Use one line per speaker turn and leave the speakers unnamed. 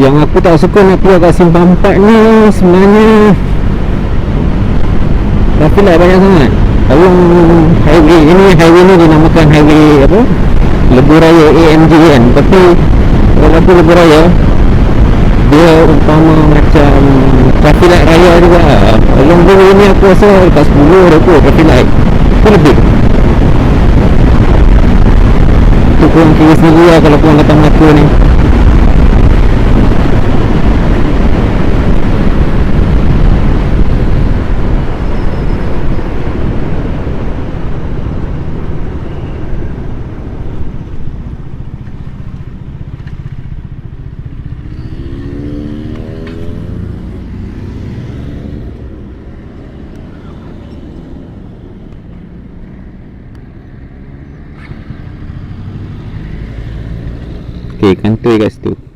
Yang aku tak suka nak keluar kat simpang 4 ni sebenarnya. Traffic light banyak sangat. Tolong highway ini highway ni dinamakan highway apa? Lebuh Raya AMG kan? Tapi kalau aku Lebuh Raya Dia umpama macam traffic light raya juga. Lah Long way ni aku rasa dekat 10 dah kot traffic light. Itu lebih. Itu korang kira sendiri lah kalau korang datang Melaka ni okay i'm going to take this too